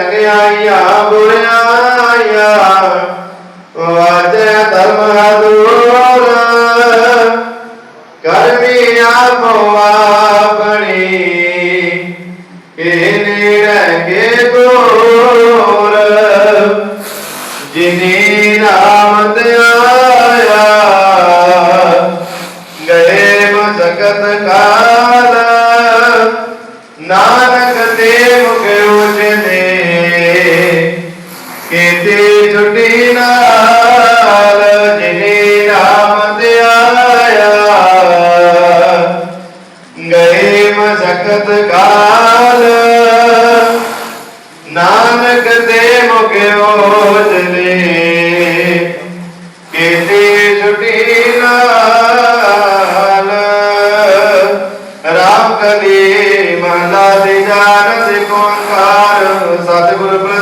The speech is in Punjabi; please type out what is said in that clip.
ਆਇਆ ਬੁਰਿਆਇਆ ਵਾਜੇ ਧਰਮ ਹਦੂਰ ਕਰਮੀ ਆਪੋ ਆਪਣੀ ਇਹਨੇ ਰਹਿ ਦੂਰ। ਜਿਨੀ ਨਾਮ ਤੇ ਆਇਆ, ਗਏ ਮਸਕਤ ਕਾਲ। ਨਾਨਕ ਦੇਵ ਮੁਖ ਉਜਲੇ ਕੇਤੇ ਛੁੱਟੀ ਨਾਲ ਜਿਨੇ ਰਾਮ ਤੇ ਆਇਆ ਗਏ ਮਸਕਤ ਕਾਲ। ਨਾਨਕ ਤੇ ਮੁਕਿਓ ਜਨੇ ਕੇਤੇ ਛੁੱਟੀ ਨਾਲ ਰਾਮ ਕਲੀ ਮਹਲਾ ਦੇ ਜਾਣ ਦੇ ਕੋਨਕਾਰ ਸਤਿਗੁਰ